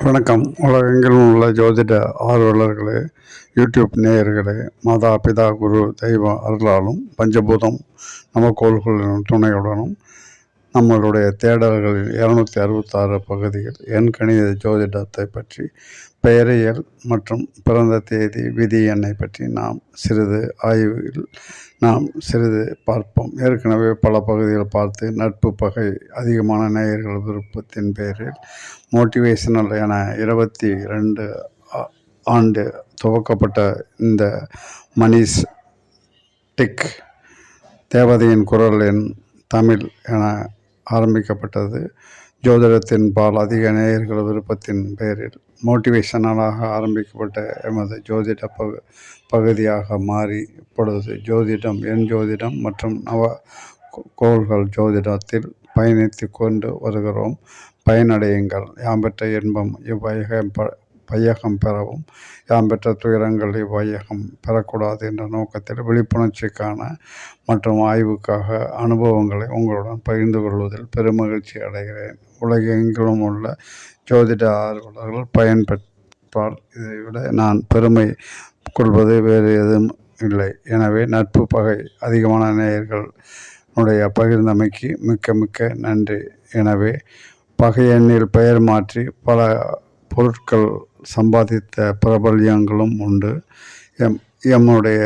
வணக்கம். உலகெங்கிலும் உள்ள ஜோதிட ஆர்வலர்களே யூடியூப் நேயர்களே மாதா பிதா குரு தெய்வ அருளாலும் பஞ்சபூதம் நமக்கோள்களின் துணையுடனும் நம்மளுடைய தேடல்களில் இரநூத்தி அறுபத்தாறு பகுதியில் எண் கணித ஜோதிடத்தை பற்றி பெயரியல் மற்றும் பிறந்த தேதி விதி எண்ணை பற்றி நாம் சிறிது ஆய்வில் நாம் சிறிது பார்ப்போம். ஏற்கனவே பல பகுதிகள் பார்த்து நட்பு பகை அதிகமான நேயர்கள் விருப்பத்தின் பேரில் மோட்டிவேஷனல் என இருபத்தி ரெண்டு ஆண்டு துவக்கப்பட்ட இந்த மணிஷ் டிக் தேவதையின் குரல் என் தமிழ் என ஆரம்பிக்கப்பட்டது. ஜோதிடத்தின் பால் அதிக நேயர்கள் விருப்பத்தின் பேரில் மோட்டிவேஷனலாக ஆரம்பிக்கப்பட்ட எமது ஜோதிட பகு பகுதியாக மாறி இப்பொழுது ஜோதிடம் எண் ஜோதிடம் மற்றும் நவ கோ- கோள்கள் ஜோதிடத்தில் பயணித்து கொண்டு வருகிறோம். பயனடையுங்கள். யாம்பெற்ற இன்பம் இவ்வகை ப வையகம் பெறவும் யாம் பெற்ற துயரங்கள் இவ்வையகம் பெறக்கூடாது என்ற நோக்கத்தில் விழிப்புணர்ச்சிக்கான மற்றும் ஆய்வுக்காக அனுபவங்களை உங்களுடன் பகிர்ந்து கொள்வதில் பெருமகிழ்ச்சி அடைகிறேன். உலகெங்கிலும் உள்ள ஜோதிட ஆர்வலர்கள் பயன்பெற்றால் இதை விட நான் பெருமை கொள்வது வேறு எதுவும் இல்லை. எனவே நட்பு பகை அதிகமான நேயர்கள் உடைய பகிர்ந்தமைக்கு மிக்க மிக்க நன்றி. எனவே பகையெண்ணில் பெயர் மாற்றி பல பொருட்கள் சம்பாதித்த பிரபல்யங்களும் உண்டு. எம் எம்முடைய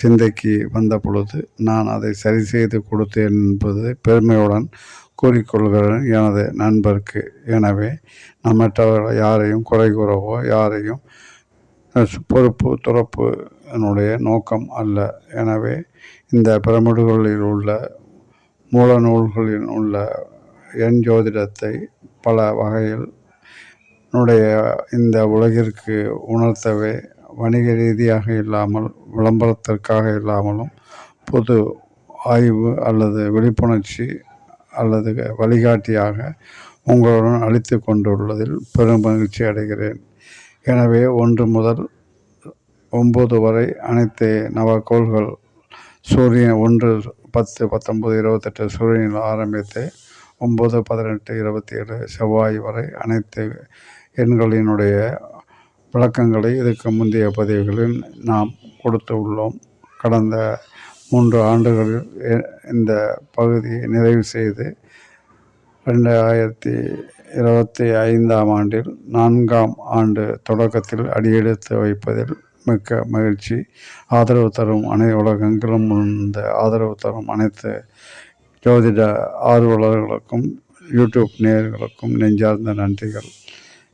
சிந்தைக்கு வந்த பொழுது நான் அதை சரி செய்து கொடுத்தேன் என்பது பெருமையுடன் கூறிக்கொள்கிறேன். எனது நண்பருக்கு. எனவே நம்மற்றவர்களை யாரையும் குறை கூறவோ யாரையும் பொறுப்பு துறப்பு என்னுடைய நோக்கம் அல்ல. எனவே இந்த பிரமிடுகளில் உள்ள மூல நூல்களில் உள்ள எண் ஜோதிடத்தை பல வகையில் என்னுடைய இந்த உலகிற்கு உணர்த்தவே வணிக ரீதியாக இல்லாமல் விளம்பரத்திற்காக இல்லாமலும் பொது ஆய்வு அல்லது விழிப்புணர்ச்சி அல்லது வழிகாட்டியாக உங்களுடன் அளித்து கொண்டுள்ளதில் பெரும் மகிழ்ச்சி அடைகிறேன். எனவே ஒன்று முதல் ஒம்பது வரை அனைத்து நவக்கோள்கள் சூரியன் ஒன்று பத்து பத்தொம்பது இருபத்தெட்டு சூரியனில் ஆரம்பித்து ஒம்பது பதினெட்டு இருபத்தி ஏழு செவ்வாய் வரை அனைத்து எண்களினுடைய விளக்கங்களை இதுக்கு முந்தைய பதிவுகளில் நாம் கொடுத்து உள்ளோம். கடந்த மூன்று ஆண்டுகளில் எ- இந்த பகுதியை நிறைவு செய்து ரெண்டாயிரத்தி இருபத்தி ஐந்தாம் ஆண்டில் நான்காம் ஆண்டு தொடக்கத்தில் அடியெடுத்து வைப்பதில் மிக்க மகிழ்ச்சி. ஆதரவு தரும் அனை உலகெங்கிலும் இந்த ஆதரவு தரும் அனைத்து ஜோதிட ஆர்வலர்களுக்கும் யூடியூப் நேயர்களுக்கும் நெஞ்சார்ந்த நன்றிகள்.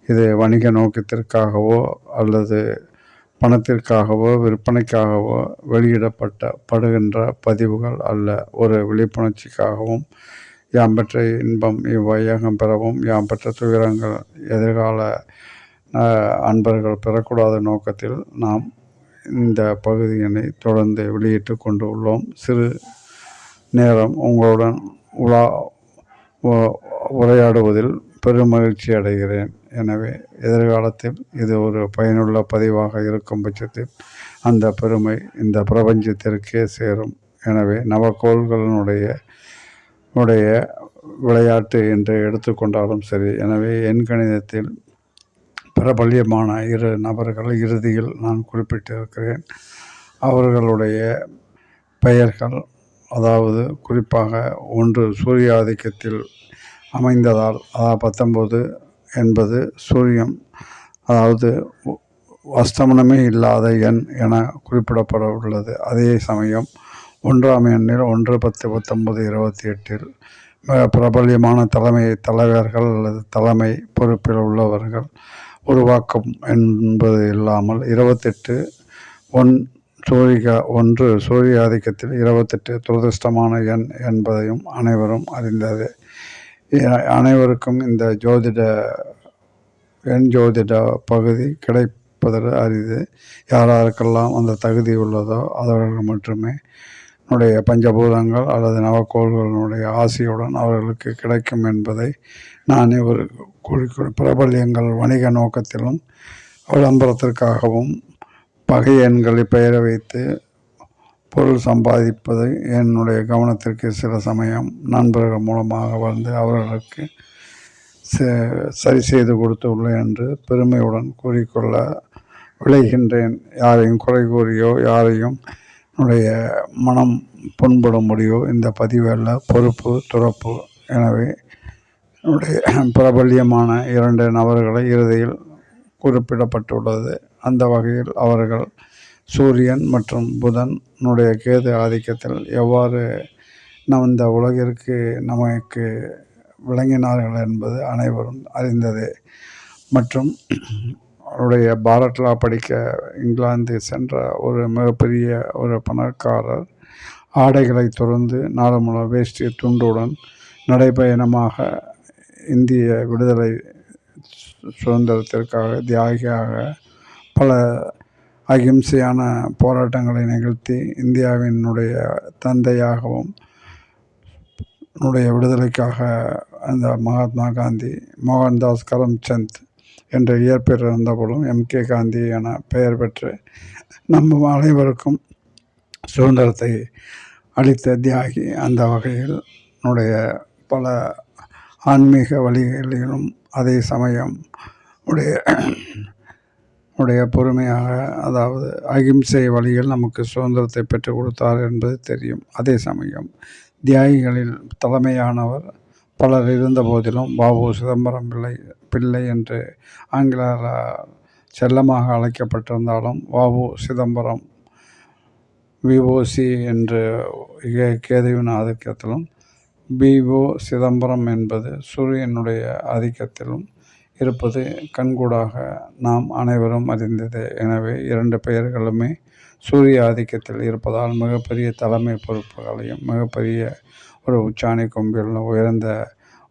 இது வணிக நோக்கத்திற்காகவோ அல்லது பணத்திற்காகவோ விற்பனைக்காகவோ வெளியிடப்பட்ட படுகின்ற பதிவுகள் அல்ல. ஒரு விழிப்புணர்ச்சிக்காகவும் யாம் பெற்ற இன்பம் இவ்வையகம் பெறவும் யாம் பெற்ற துயரங்கள் எதிர்கால அன்பர்கள் பெறக்கூடாத நோக்கத்தில் நாம் இந்த பகுதியினை தொடர்ந்து வெளியிட்டு கொண்டு உள்ளோம். சிறு நேரம் உங்களுடன் உலா உரையாடுவதில் பெருமகிழ்ச்சி அடைகிறேன். எனவே எதிர்காலத்தில் இது ஒரு பயனுள்ள பதிவாக இருக்கும் பட்சத்தில் அந்த பெருமை இந்த பிரபஞ்சத்திற்கே சேரும். எனவே நவக்கோள்களினுடைய உடைய விளையாட்டு என்று எடுத்துக்கொண்டாலும் சரி எனவே என் கணிதத்தில் பிரபல்யமான இரு நபர்கள் இறுதியில் நான் குறிப்பிட்டிருக்கிறேன். அவர்களுடைய பெயர்கள் அதாவது குறிப்பாக ஒன்று சூரிய ஆதிக்கத்தில் அமைந்ததால் அதாவது பத்தொம்போது என்பது சூரியம் அதாவது அஸ்தமனமே இல்லாத எண் என குறிப்பிடப்பட உள்ளது அதே சமயம் ஒன்றாம் எண்ணில் ஒன்று பத்து பத்தொன்பது இருபத்தி எட்டில் மிக பிரபல்யமான தலைமை தலைவர்கள் அல்லது தலைமை பொறுப்பில் உள்ளவர்கள் உருவாக்கம் என்பது இல்லாமல் இருபத்தெட்டு ஒன் சூரிய ஒன்று சூரிய ஆதிக்கத்தில் இருபத்தெட்டு துரதிர்ஷ்டமான எண் என்பதையும் அனைவரும் அறிந்தது. அனைவருக்கும் இந்த ஜோதிட எண் ஜோதிட பகுதி கிடைப்பது அரிது. யாராருக்கெல்லாம் அந்த தகுதி உள்ளதோ அவர்கள் மட்டுமே என்னுடைய பஞ்சபூதங்கள் அல்லது நவக்கோள்களினுடைய ஆசையுடன் அவர்களுக்கு கிடைக்கும் என்பதை நான் ஒரு குறிக்கோள். பிரபல்யங்கள் வணிக நோக்கத்திலும் விளம்பரத்திற்காகவும் பகை எண்களை பெயர வைத்து பொருள் சம்பாதிப்பது என்னுடைய கவனத்திற்கு சில சமயம் நண்பர்கள் மூலமாக வந்து அவர்களுக்கு ச- சரி செய்து கொடுத்துள்ளேன் என்று பெருமையுடன் கூறிக்கொள்ள விளைகின்றேன் யாரையும் குறை கூறியோ யாரையும் என்னுடைய மனம் புண்படும்படியோ இந்த பதிவல்ல பொறுப்பு துறப்பு. எனவே என்னுடைய பிரபல்யமான இரண்டு நபர்களை இறுதியில் குறிப்பிடப்பட்டுள்ளது. அந்த வகையில் அவர்கள் சூரியன் மற்றும் புதன் நம்முடைய கேது ஆதிக்கத்தில் எவ்வாறு நம் இந்த உலகிற்கு நமக்கு விளங்கினார்கள் என்பது அனைவரும் அறிந்தது. மற்றும் அவருடைய பாரட்லா படிக்க இங்கிலாந்து சென்ற ஒரு மிகப்பெரிய ஒரு பணக்காரர் ஆடைகளை துறந்து நாடமுள்ள வேஷ்டி துண்டுடன் நடைபயணமாக இந்திய விடுதலை சுதந்திரத்திற்காக தியாகியாக பல அகிம்சையான போராட்டங்களை நிகழ்த்தி இந்தியாவினுடைய தந்தையாகவும் என்னுடைய விடுதலைக்காக அந்த மகாத்மா காந்தி மோகன்தாஸ் கரம்சந்த் என்ற இயற்பெயர் இருந்தபோதும் எம்கே காந்தி என பெயர் பெற்று நம்ம அனைவருக்கும் சுதந்திரத்தை அளித்த தியாகி அந்த வகையில் உன்னுடைய பல ஆன்மீக வழிகளிலும் அதே சமயம் உடைய உடைய பொறுமையாக அதாவது அகிம்சை வழியில் நமக்கு சுதந்திரத்தை பெற்றுக் கொடுத்தார் என்பது தெரியும். அதே சமயம் தியாகிகளில் தலைமையானவர் பலர் இருந்த போதிலும் பாபு சிதம்பரம் பிள்ளை பிள்ளை என்று ஆங்கில செல்லமாக அழைக்கப்பட்டிருந்தாலும் வாவு சிதம்பரம் விஓசி என்று கே- கேதுவின் ஆதிக்கத்திலும் பிஓ சிதம்பரம் என்பது சூரியனுடைய ஆதிக்கத்திலும் இருப்பது கண்கூடாக நாம் அனைவரும் அறிந்ததே. எனவே இரண்டு பெயர்களுமே சூரிய ஆதிக்கத்தில் இருப்பதால் மிகப்பெரிய தலைமை பொறுப்புகளையும் மிகப்பெரிய ஒரு உச்சாணி கொம்பில் உயர்ந்த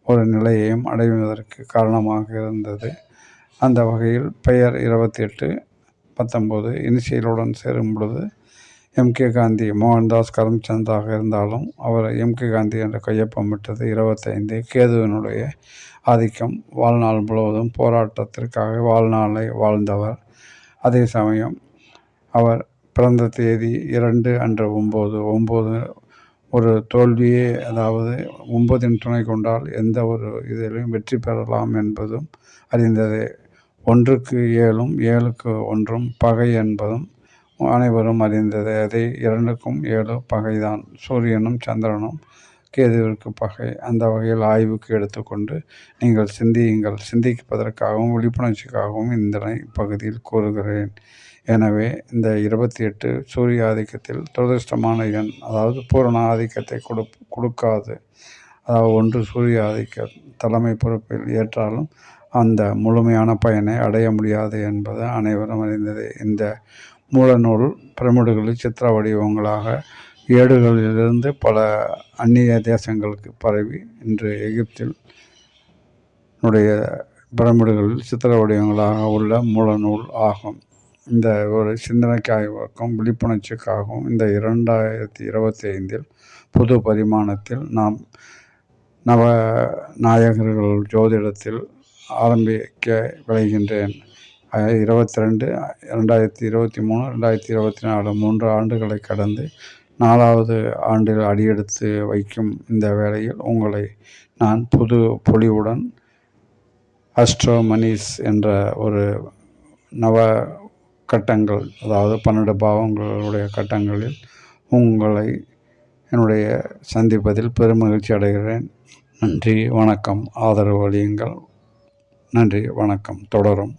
ஒரு நிலையையும் அடைவதற்கு காரணமாக இருந்தது. அந்த வகையில் பெயர் இருபத்தி எட்டு பத்தொம்போது இனிஷியலுடன் சேரும் பொழுது எம்கே காந்தி மோகன்தாஸ் கரம்சந்தாக இருந்தாலும் அவர் எம்கே காந்தி என்ற கையொப்பமிட்டது இருபத்தைந்து கேதுவினுடைய ஆதிக்கம் வாழ்நாள் முழுவதும் போராட்டத்திற்காக வாழ்நாளை வாழ்ந்தவர். அதே சமயம் அவர் பிறந்த தேதி இரண்டு அன்று ஒம்பது. ஒம்பது ஒரு தோல்வியே அதாவது ஒன்பதின் துணை கொண்டால் எந்த ஒரு இதிலும் வெற்றி பெறலாம் என்பதும் அறிந்ததே. ஒன்றுக்கு ஏழும் ஏழுக்கு ஒன்றும் பகை என்பதும் அனைவரும் அறிந்ததே. அதை இரண்டுக்கும் ஏழு பகைதான். சூரியனும் சந்திரனும் கேதுவிற்கு பகை அந்த வகையில் ஆய்வுக்கு எடுத்துக்கொண்டு நீங்கள் சிந்தியுங்கள். சிந்திப்பதற்காகவும் விழிப்புணர்ச்சிக்காகவும் இந்த இப்பகுதியில் கூறுகிறேன். எனவே இந்த இருபத்தி எட்டு சூரிய ஆதிக்கத்தில் துரதிருஷ்டமான எண் அதாவது பூரண ஆதிக்கத்தை கொடு கொடுக்காது. அதாவது ஒன்று சூரிய ஆதிக்க தலைமை பொறுப்பில் ஏற்றாலும் அந்த முழுமையான பயனை அடைய முடியாது என்பது அனைவரும் அறிந்தது. இந்த மூலநூல் பிரமிடுகளில் சித்திர வடிவங்களாக ஏடுகளிலிருந்து பல அந்நிய தேசங்களுக்கு பரவி இன்று எகிப்தில் உடைய பிரமிடுகளில் சித்திர வடிவங்களாக உள்ள மூலநூல் ஆகும். இந்த ஒரு சிந்தனைக்காகவும் விழிப்புணர்ச்சிக்காகவும் இந்த இரண்டாயிரத்தி இருபத்தி ஐந்தில் புது பரிமாணத்தில் நாம் நவ நாயகர்கள் ஜோதிடத்தில் ஆரம்பிக்க விளைகின்றேன். இருபத்தி ரெண்டு ரெண்டாயிரத்தி இருபத்தி மூணு ரெண்டாயிரத்தி இருபத்தி நாலு மூன்று ஆண்டுகளை கடந்து நாலாவது ஆண்டில் அடியெடுத்து வைக்கும் இந்த வேளையில் உங்களை நான் புது பொலிவுடன் அஸ்ட்ரோமனிஸ் என்ற ஒரு நவ கட்டங்கள் அதாவது பன்னெண்டு பாவங்களுடைய கட்டங்களில் உங்களை என்னுடைய சந்திப்பதில் பெருமகிழ்ச்சி அடைகிறேன். நன்றி வணக்கம் ஆதரவு அளியுங்கள். நன்றி வணக்கம் தொடரும்.